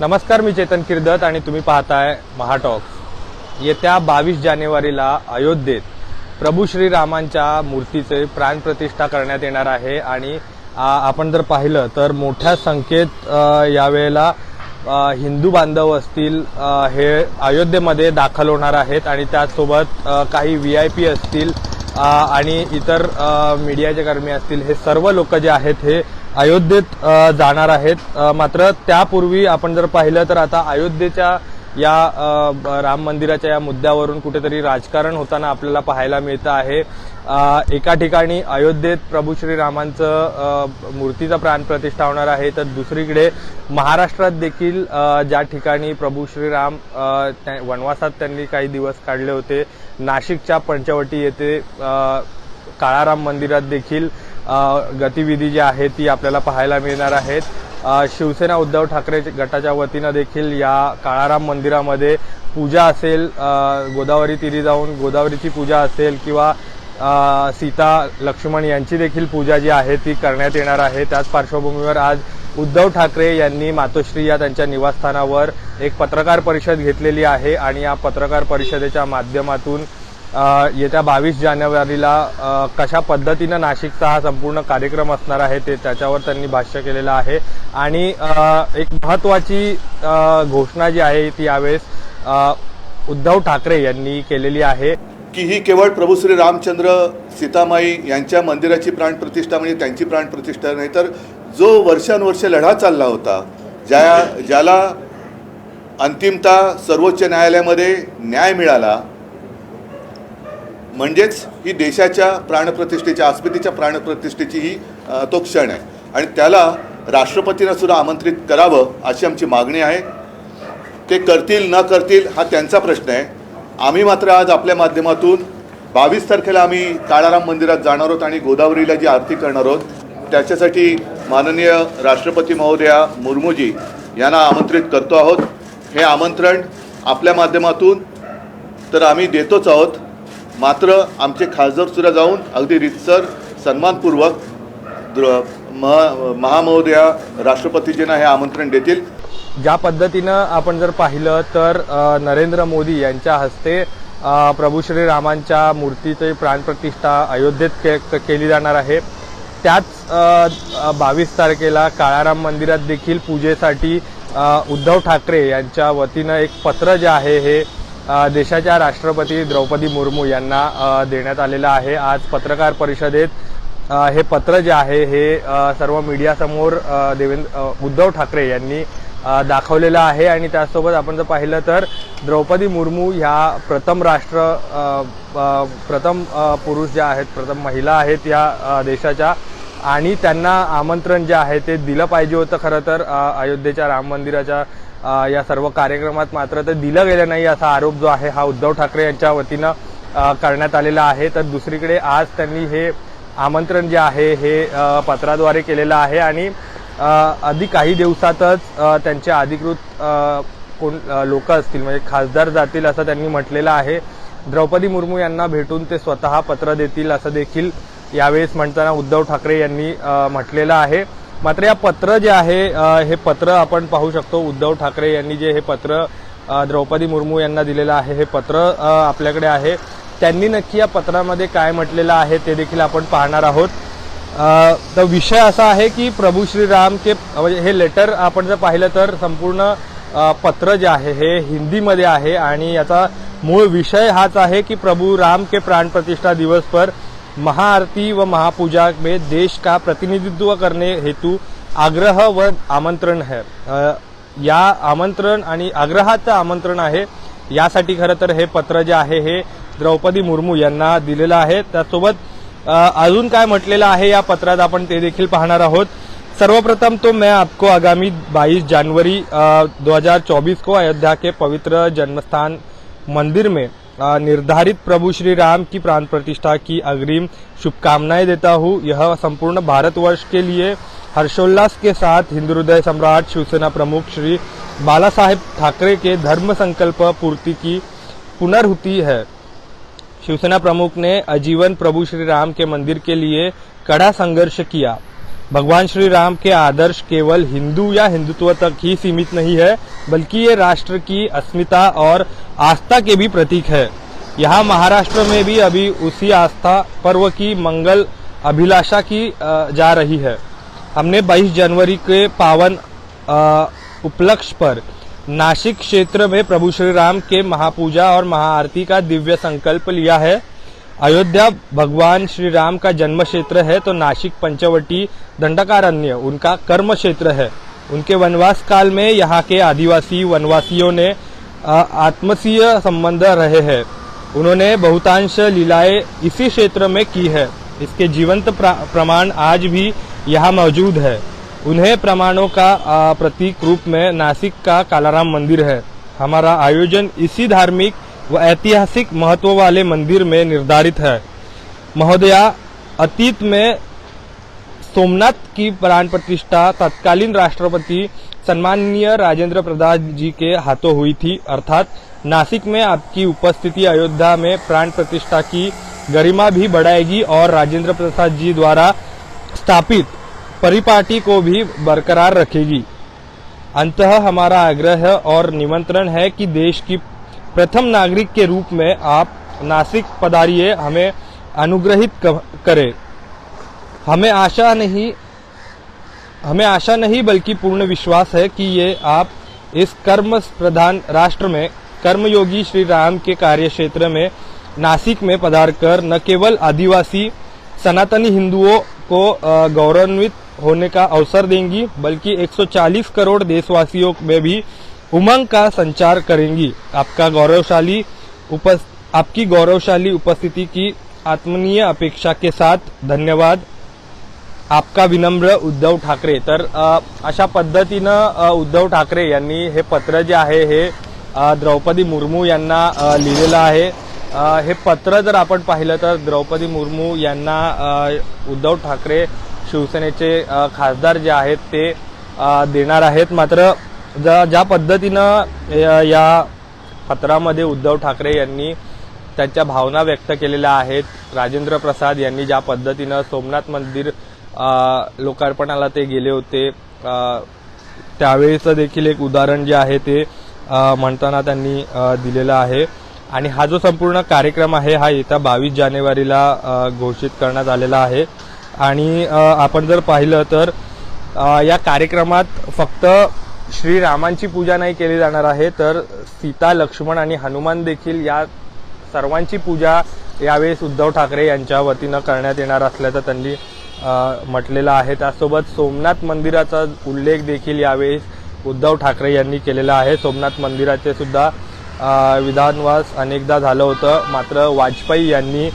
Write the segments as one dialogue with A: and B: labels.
A: नमस्कार मी चेतन किर्दत आणि तुम्ही पाहताय महाटॉक्स. येत्या बावीस जानेवारीला अयोध्येत प्रभू श्रीरामांच्या मूर्तीचे प्राणप्रतिष्ठा करण्यात येणार आहे आणि आपण जर पाहिलं तर मोठ्या संख्येत यावेळेला हिंदू बांधव असतील हे अयोध्येमध्ये दाखल होणार आहेत आणि त्याचसोबत काही व्ही आय पी असतील आणि इतर मीडियाचे कर्मी असतील हे सर्व लोक जे आहेत हे अयोध्येत जाणार आहेत. मात्र त्यापूर्वी आपण जर पाहिलं तर आता अयोध्येच्या या राम मंदिराच्या या मुद्द्यावरून कुठेतरी राजकारण होताना आपल्याला पाहायला मिळतं आहे. एका ठिकाणी अयोध्येत प्रभू श्रीरामांचं अ, मूर्तीचा प्राणप्रतिष्ठा होणार आहे तर दुसरीकडे महाराष्ट्रात देखील ज्या ठिकाणी प्रभू श्रीराम त्या- वनवासात त्यांनी काही दिवस काढले होते नाशिकच्या पंचवटी येथे काळाराम मंदिरात देखील गतिविधी जी आहे ती आपल्याला पाहायला मिळणार आहेत. शिवसेना उद्धव ठाकरे गटाच्या वतीनं देखील या काळाराम मंदिरामध्ये पूजा असेल गोदावरी तिरी जाऊन गोदावरीची पूजा असेल किंवा सीता लक्ष्मण यांची देखील पूजा जी आहे ती करण्यात येणार आहे. त्याच पार्श्वभूमीवर आज उद्धव ठाकरे यांनी मातोश्री या त्यांच्या निवासस्थानावर एक पत्रकार परिषद घेतलेली आहे आणि या पत्रकार परिषदेच्या माध्यमातून येत्या बावीस जानेवारीला कशा पद्धतीनं नाशिकचा हा संपूर्ण कार्यक्रम असणार आहे ते त्याच्यावर त्यांनी भाष्य केलेलं आहे. आणि एक महत्वाची घोषणा जी आहे ती यावेळेस उद्धव ठाकरे यांनी केलेली आहे.
B: की ही केवळ प्रभू श्री रामचंद्र सीतामाई यांच्या मंदिराची प्राणप्रतिष्ठा म्हणजे त्यांची प्राणप्रतिष्ठा नाही तर जो वर्षानुवर्ष लढा चालला होता ज्या ज्याला अंतिमता सर्वोच्च न्यायालयामध्ये न्याय मिळाला म्हणजेच ही देशाच्या प्राणप्रतिष्ठेच्या अस्मितेच्या प्राणप्रतिष्ठेची ही तो क्षण आहे. आणि त्याला राष्ट्रपतींना सुद्धा आमंत्रित करावं अशी आमची मागणी आहे. ते करतील न करतील हा त्यांचा प्रश्न आहे. आम्ही मात्र आज आपल्या माध्यमातून बावीस तारखेला आम्ही काळाराम मंदिरात जाणार आहोत आणि गोदावरीला जी आरती करणार आहोत त्याच्यासाठी माननीय राष्ट्रपती महोदया मुर्मूजी यांना आमंत्रित करतो आहोत. हे आमंत्रण आपल्या माध्यमातून तर आम्ही देतोच आहोत. मात्र आमचे खासदारसुद्धा जाऊन अगदी रितसर सन्मानपूर्वक द्र महा महामहोदया राष्ट्रपतीजींना हे आमंत्रण देतील.
A: ज्या पद्धतीनं आपण जर पाहिलं तर नरेंद्र मोदी यांच्या हस्ते प्रभू श्रीरामांच्या मूर्तीची प्राणप्रतिष्ठा अयोध्येत के, केली जाणार आहे. त्याच बावीस तारखेला काळाराम मंदिरात देखील पूजेसाठी उद्धव ठाकरे यांच्या वतीनं एक पत्र जे आहे हे देशाच्या राष्ट्रपती द्रौपदी मुर्मू यांना देण्यात आलेलं आहे. आज पत्रकार परिषदेत हे पत्र जे आहे हे सर्व मीडियासमोर देवेंद्र उद्धव ठाकरे यांनी दाखवलेलं आहे. आणि त्यासोबत आपण जर पाहिलं तर द्रौपदी मुर्मू ह्या प्रथम राष्ट्र प्रथम पुरुष ज्या आहेत प्रथम महिला आहेत या देशाच्या. आणि त्यांना आमंत्रण जे आहे ते दिलं पाहिजे होतं खरं तर अयोध्येच्या राम मंदिराच्या या सर्व कार्यक्रमात मात्र ते दिलं गेलं नाही असा आरोप जो आहे हा उद्धव ठाकरे यांच्या वतीनं करण्यात आलेला आहे. तर दुसरीकडे आज त्यांनी हे आमंत्रण जे आहे हे पत्राद्वारे केलेलं आहे आणि आधी काही दिवसातच त्यांचे अधिकृत कोण लोक असतील म्हणजे खासदार जातील असं त्यांनी म्हटलेलं आहे. द्रौपदी मुर्मू यांना भेटून ते स्वतः पत्र देतील असं देखील यावेळेस म्हणताना उद्धव ठाकरे यांनी म्हटलेलं आहे. मात्र या पत्र जे आहे हे पत्र आपण पाहू शकतो. उद्धव ठाकरे यांनी जे हे पत्र द्रौपदी मुर्मू यांना दिलेलं आहे हे पत्र आपल्याकडे आहे. त्यांनी नक्की या पत्रामध्ये काय म्हटलेलं आहे ते देखील आपण पाहणार आहोत. तर विषय असा आहे की प्रभू श्रीराम के म्हणजे हे लेटर आपण जर पाहिलं तर संपूर्ण पत्र जे आहे हे हिंदीमध्ये आहे आणि याचा मूळ विषय हाच आहे की प्रभू राम के प्राण प्रतिष्ठा दिवस पर महाआरती व महापूजा में देश का प्रतिनिधित्व करने हेतु आग्रह व आमंत्रण है। या आमंत्रण आणि आग्रहाचं आमंत्रण आहे यासाठी खरं तर हे पत्र जे आहे हे द्रौपदी मुर्मू यांना दिलेलं आहे. त्यासोबत अजून काय म्हटलेलं आहे या पत्रात आपण ते देखील पाहणार आहोत. सर्वप्रथम तो मैं आपको आगामी 22 जनवरी 2024 को अयोध्या के पवित्र जन्मस्थान मंदिर में निर्धारित प्रभु श्री राम की प्राण प्रतिष्ठा की अग्रिम शुभकामनाएँ देता हूँ। यह संपूर्ण भारतवर्ष के लिए हर्षोल्लास के साथ हिंदू हृदय सम्राट शिवसेना प्रमुख श्री बाला साहेब ठाकरे के धर्म संकल्प पूर्ति की पुनर्हुति है। शिवसेना प्रमुख ने आजीवन प्रभु श्री राम के मंदिर के लिए कड़ा संघर्ष किया। भगवान श्री राम के आदर्श केवल हिंदू या हिंदुत्व तक ही सीमित नहीं है बल्कि ये राष्ट्र की अस्मिता और आस्था के भी प्रतीक है। यहाँ महाराष्ट्र में भी अभी उसी आस्था पर्व की मंगल अभिलाषा की जा रही है। हमने 22 जनवरी के पावन उपलक्ष्य पर नासिक क्षेत्र में प्रभु श्री राम के महापूजा और महाआरती का दिव्य संकल्प लिया है। अयोध्या भगवान श्री राम का जन्म क्षेत्र है तो नासिक पंचवटी दंडकारण्य, उनका कर्म क्षेत्र है। उनके वनवास काल में यहाँ के आदिवासी वनवासियों ने आत्मसीय संबंध रहे हैं। उन्होंने बहुतांश लीलाएँ इसी क्षेत्र में की है। इसके जीवंत प्रमाण आज भी यहाँ मौजूद है। उन्हें प्रमाणों का प्रतीक रूप में नासिक का कालाराम मंदिर है। हमारा आयोजन इसी धार्मिक व ऐतिहासिक महत्व वाले मंदिर में निर्धारित है। महोदया, अतीत में सोमनाथ की प्राण प्रतिष्ठा तत्कालीन राष्ट्रपति सम्माननीय राजेंद्र प्रसाद जी के हाथों हुई थी, अर्थात नासिक में आपकी उपस्थिति अयोध्या में प्राण प्रतिष्ठा की गरिमा भी बढ़ाएगी और राजेंद्र प्रसाद जी द्वारा स्थापित परिपाटी को भी बरकरार रखेगी। अंततः हमारा आग्रह और निमंत्रण है कि देश की प्रथम नागरिक के रूप में आप नासिक पधारिए, हमें अनुग्रहित करें। हमें आशा नहीं, हमें आशा नहीं बल्कि पूर्ण विश्वास है कि ये आप इस कर्म प्रधान राष्ट्र में, कर्मयोगी श्री राम के कार्य क्षेत्र में, नासिक में पधार कर न केवल आदिवासी, सनातनी हिंदुओं को गौरवान्वित होने का अवसर देंगी, बल्कि 140 करोड़ देशवासियों में भी उमंग का संचार करेंगी। आपका गौरवशाली उपस, आपकी गौरवशाली उपस्थिति की आत्मनीय अपेक्षा के साथ धन्यवाद। आपका विनम्र उद्धव ठाकरे. तर अशा पद्धतीनं उद्धव ठाकरे यांनी हे पत्र जे आहे हे द्रौपदी मुर्मू यांना लिहिलेलं आहे. हे पत्र जर आपण पाहिलं तर द्रौपदी मुर्मू यांना उद्धव ठाकरे शिवसेनेचे खासदार जे आहेत ते देणार आहेत. मात्र ज्या ज्या पद्धतीनं या- या पत्रामध्ये उद्धव ठाकरे यांनी त्यांच्या भावना व्यक्त केलेल्या आहेत राजेंद्र प्रसाद यांनी ज्या पद्धतीनं सोमनाथ मंदिर लोकार्पणाला ते गेले होते. त्यावेळेचं देखील एक उदाहरण जे आहे ते म्हणताना त्यांनी दिलेलं आहे. आणि हा जो संपूर्ण कार्यक्रम आहे हा येत्या बावीस जानेवारीला घोषित करण्यात आलेला आहे. आणि आपण जर पाहिलं तर या कार्यक्रमात फक्त श्रीरामांची पूजा नाही केली जाणार आहे तर सीता लक्ष्मण आणि हनुमान देखील या सर्वांची पूजा यावेळेस उद्धव ठाकरे यांच्या वतीनं करण्यात येणार असल्याचं त्यांनी म्हटलेलं आहे. त्यासोबत सोमनाथ मंदिराचा उल्लेख देखील यावेळेस उद्धव ठाकरे यांनी केलेला आहे. सोमनाथ मंदिराचे सुद्धा विधानवास अनेकदा झालं होतं. मात्र वाजपेयी यांनी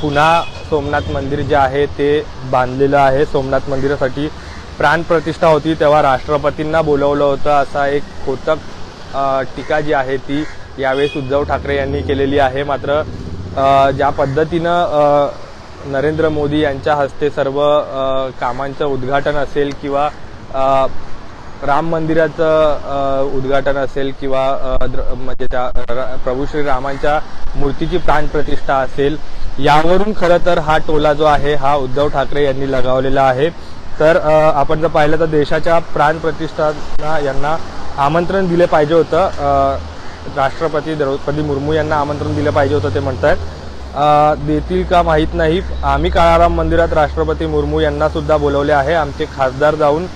A: पुन्हा सोमनाथ मंदिर जे आहे ते बांधलेलं आहे. सोमनाथ मंदिरासाठी प्राण प्रतिष्ठा होती. तेव्हा राष्ट्रपतींना बोलवलं होतं. असा एक खोतक टीका जी आहे ती यावेळेस उद्धव ठाकरे यांनी केलेली आहे. मात्र ज्या पद्धतीनं नरेंद्र मोदी यांच्या हस्ते सर्व कामांचं उद्घाटन असेल किंवा राम मंदिराचं उद्घाटन असेल किंवा द्र- म्हणजे त्या र- प्रभू श्रीरामांच्या मूर्तीची प्राणप्रतिष्ठा असेल यावरून खरं तर हा टोला जो आहे हा उद्धव ठाकरे यांनी लगावलेला आहे. तर आपण जर पाहिलं तर देशाच्या प्राणप्रतिष्ठाना यांना आमंत्रण दिले पाहिजे होतं. राष्ट्रपती द्रौपदी मुर्मू यांना आमंत्रण दिलं पाहिजे होतं ते म्हणत आहेत देतील का माहीत नाही. आम्ही काळाराम मंदिरात राष्ट्रपती मुर्मू यांना सुद्धा बोलवले आहे. आमचे खासदार जाऊन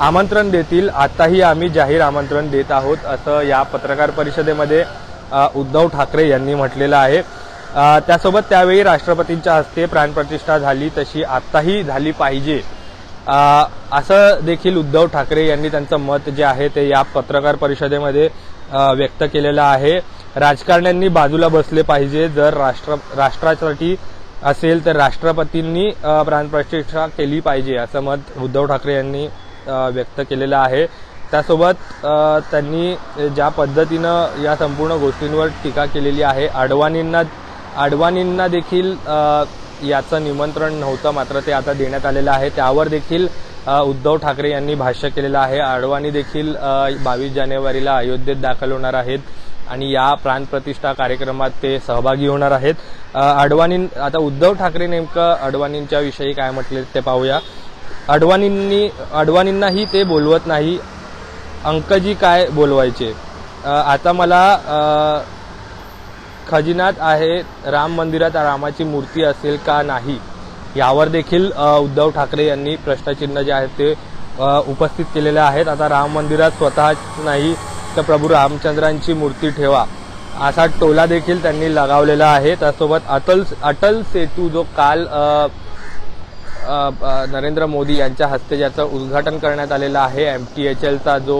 A: आमंत्रण देतील. आताही आम्ही जाहीर आमंत्रण देत आहोत असं या पत्रकार परिषदेमध्ये उद्धव ठाकरे यांनी म्हटलेलं आहे. त्यासोबत त्यावेळी राष्ट्रपतींच्या हस्ते प्राणप्रतिष्ठा झाली तशी आत्ताही झाली पाहिजे. असं देखील उद्धव ठाकरे यांनी त्यांचं मत जे आहे ते या पत्रकार परिषदेमध्ये व्यक्त केलेलं आहे. राजकारण्यांनी बाजूला बसले पाहिजे. जर राष्ट्र राष्ट्रासाठी असेल तर राष्ट्रपतींनी प्राणप्रतिष्ठा केली पाहिजे असं मत उद्धव ठाकरे यांनी व्यक्त केलेलं आहे. त्यासोबत त्यांनी ज्या पद्धतीनं या संपूर्ण गोष्टींवर टीका केलेली आहे अडवाणींना अडवाणींना देखील याचं निमंत्रण नव्हतं मात्र ते आता देण्यात आलेलं आहे. त्यावर देखील उद्धव ठाकरे यांनी भाष्य केलेलं आहे. अडवाणी देखील बावीस जानेवारीला अयोध्येत दाखल होणार आहेत. आणि या प्राणप्रतिष्ठा कार्यक्रमात ते सहभागी होणार आहेत. अडवाणी आता उद्धव ठाकरे नेमकं अडवाणींच्या विषयी काय म्हटले ते पाहूया. अडवाणींनी अडवाणींनाही ते बोलवत नाही. अंकजी काय बोलवायचे? आता मला खजिनात आहे राम मंदिरात रामाची मूर्ती असेल का नाही? यावर देखील उद्धव ठाकरे यांनी प्रश्नचिन्ह जे आहेत ते उपस्थित केलेले आहेत. आता राम मंदिरात स्वतःच नाही तर प्रभू रामचंद्रांची मूर्ती ठेवा. असा टोला देखील त्यांनी लगावलेला आहे. त्यासोबत अटल अटल सेतू जो काल आ, आ, नरेंद्र मोदी यांच्या हस्ते ज्याचं उद्घाटन करण्यात आलेलं आहे एम टी एच एलचा जो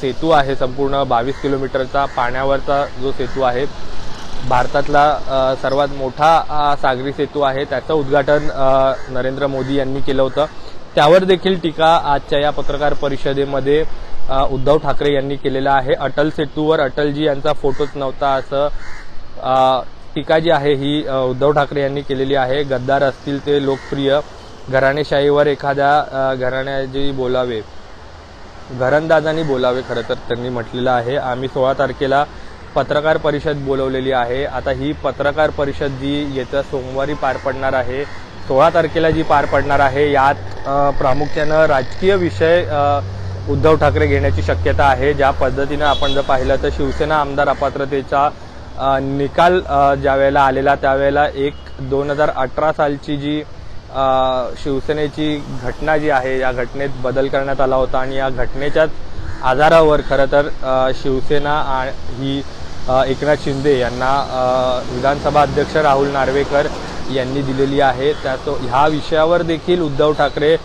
A: सेतू आहे संपूर्ण बावीस किलोमीटरचा पाण्यावरचा जो सेतू आहे भारतातला सर्वात मोठा सागरी सेतू आहे. त्याचं उद्घाटन नरेंद्र मोदी यांनी केलं होतं. त्यावर देखील टीका आजच्या या पत्रकार परिषदेमध्ये उद्धव ठाकरे यांनी केलेला आहे. अटल सेतूवर अटलजी यांचा फोटोच नव्हता असं टीका जी आहे ही उद्धव ठाकरे यांनी केलेली आहे. गद्दार असतील ते लोकप्रिय. घराणेशाहीवर एखाद्या घराण्याजी बोलावे. घरंदाजांनी बोलावे खरं तर त्यांनी म्हटलेलं आहे. आम्ही सोळा तारखेला पत्रकार परिषद बोलवलेली आहे. आता ही पत्रकार परिषद जी येत्या सोमवारी पार पडणार आहे सोळा तारखेला जी पार पडणार आहे यात प्रामुख्यानं राजकीय विषय उद्धव ठाकरे घेण्याची शक्यता आहे. ज्या पद्धतीनं आपण जर पाहिलं तर शिवसेना आमदार अपात्रतेचा निकाल ज्यावेळेला आलेला त्यावेळेला एक दोन हजार अठरा सालची जी शिवसेनेची घटना जी आहे या घटनेत बदल करण्यात आला होता आणि या घटनेच्याच आधारावर खरं तर शिवसेना ही एकनाथ शिंदे यांना विधानसभा अध्यक्ष राहुल नार्वेकर यांनी दिलेली आहे. त्यात ह्या विषयावर देखील उद्धव ठाकरे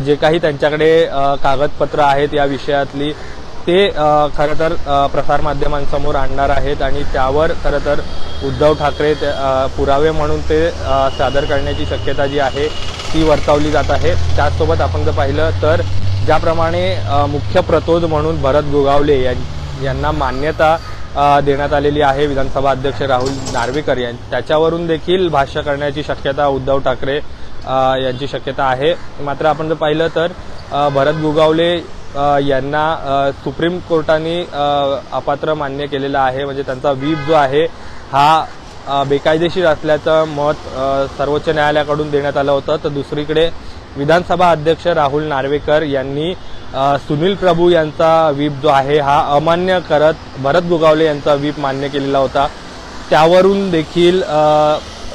A: जे काही त्यांच्याकडे कागदपत्र आहेत या विषयातली ते खरं तर प्रसारमाध्यमांसमोर आणणार आहेत आणि त्यावर खरं तर उद्धव ठाकरे पुरावे म्हणून ते सादर करण्याची शक्यता जी आहे ती वर्तवली जात आहे. त्याचसोबत आपण जर पाहिलं तर ज्याप्रमाणे मुख्य प्रतोद म्हणून भरत गोगावले यां- यांना मान्यता देण्यात आलेली आहे विधानसभा अध्यक्ष राहुल नार्वेकर यां त्याच्यावरून देखील भाष्य करण्याची शक्यता उद्धव ठाकरे यांची शक्यता आहे. मात्र आपण जर पाहिलं तर भरत गुगावले यांना सुप्रीम कोर्टाने अपात्र मान्य केलेलं आहे. म्हणजे त्यांचा व्हीप जो आहे हा बेकायदेशीर असल्याचं मत सर्वोच्च न्यायालयाकडून देण्यात आलं होतं. तर दुसरीकडे विधानसभा अध्यक्ष राहुल नार्वेकर यांनी सुनील प्रभू यांचा व्हीप जो आहे हा अमान्य करत भरत गोगावले यांचा व्हीप मान्य केलेला होता. त्यावरून देखील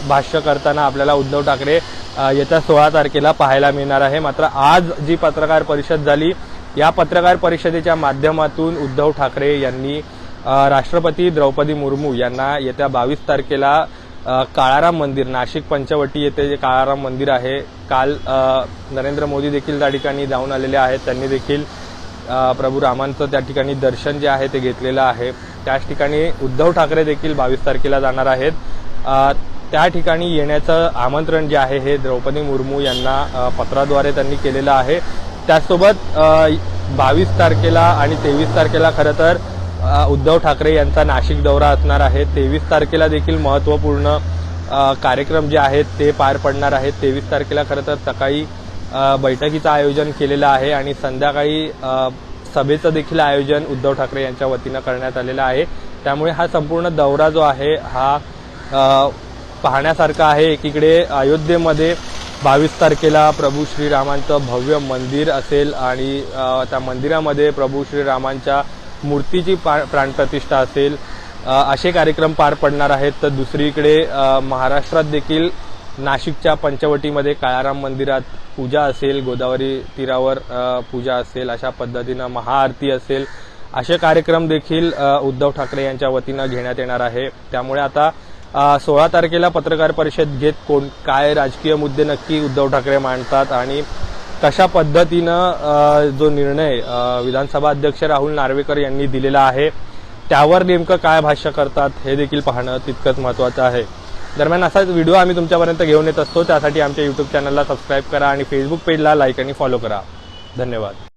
A: भाष्य करताना आपल्याला उद्धव ठाकरे येत्या सोळा तारखेला पाहायला मिळणार आहे. मात्र आज जी पत्रकार परिषद झाली या पत्रकार परिषदेच्या माध्यमातून उद्धव ठाकरे यांनी राष्ट्रपती द्रौपदी मुर्मू यांना येत्या बावीस तारखेला काळाराम मंदिर नाशिक पंचवटी येथे जे काळाराम मंदिर आहे काल नरेंद्र मोदी देखील त्या ठिकाणी जाऊन आलेले आहेत. त्यांनी देखील प्रभू रामांचं त्या ठिकाणी दर्शन जे आहे ते घेतलेलं आहे. त्याच ठिकाणी उद्धव ठाकरे देखील बावीस तारखेला जाणार आहेत. त्या ठिकाणी येण्याचं आमंत्रण जे आहे हे द्रौपदी मुर्मू यांना पत्राद्वारे त्यांनी केलेलं आहे. त्याचसोबत बावीस तारखेला आणि तेवीस तारखेला खरं तर उद्धव ठाकरे यांचा नाशिक दौरा असणार आहे. तेवीस तारखेला देखील महत्त्वपूर्ण कार्यक्रम जे आहेत ते पार पडणार आहेत. तेवीस तारखेला खरं तर सकाळी बैठकीचं आयोजन केलेलं आहे आणि संध्याकाळी सभेचं देखील आयोजन उद्धव ठाकरे यांच्या वतीनं करण्यात आलेलं आहे. त्यामुळे हा संपूर्ण दौरा जो आहे हा पाहण्यासारखं आहे. एकीकडे अयोध्येमध्ये बावीस तारखेला प्रभू श्रीरामांचं भव्य मंदिर असेल आणि त्या मंदिरामध्ये प्रभू श्रीरामांच्या मूर्तीची पा- प्राणप्रतिष्ठा असेल. असे कार्यक्रम पार पडणार आहेत. तर दुसरीकडे महाराष्ट्रात देखील नाशिकच्या पंचवटीमध्ये काळाराम मंदिरात पूजा असेल गोदावरी तीरावर पूजा असेल अशा पद्धतीनं महाआरती असेल. असे कार्यक्रम देखील उद्धव ठाकरे यांच्या वतीनं घेण्यात येणार आहे. त्यामुळे आता सोळा तारखेला पत्रकार परिषद घेत कोण काय राजकीय मुद्दे नक्की उद्धव ठाकरे मांडतात आणि कशा पद्धतीनं जो निर्णय विधानसभा अध्यक्ष राहुल नार्वेकर यांनी दिलेला आहे त्यावर नेमकं काय भाष्य करतात हे देखील पाहणं तितकंच महत्त्वाचं आहे. दरम्यान असाच व्हिडिओ आम्ही तुमच्यापर्यंत घेऊन येत असतो त्यासाठी आमच्या यूट्यूब चॅनलला सबस्क्राईब करा आणि फेसबुक पेजला लाईक आणि फॉलो करा. धन्यवाद.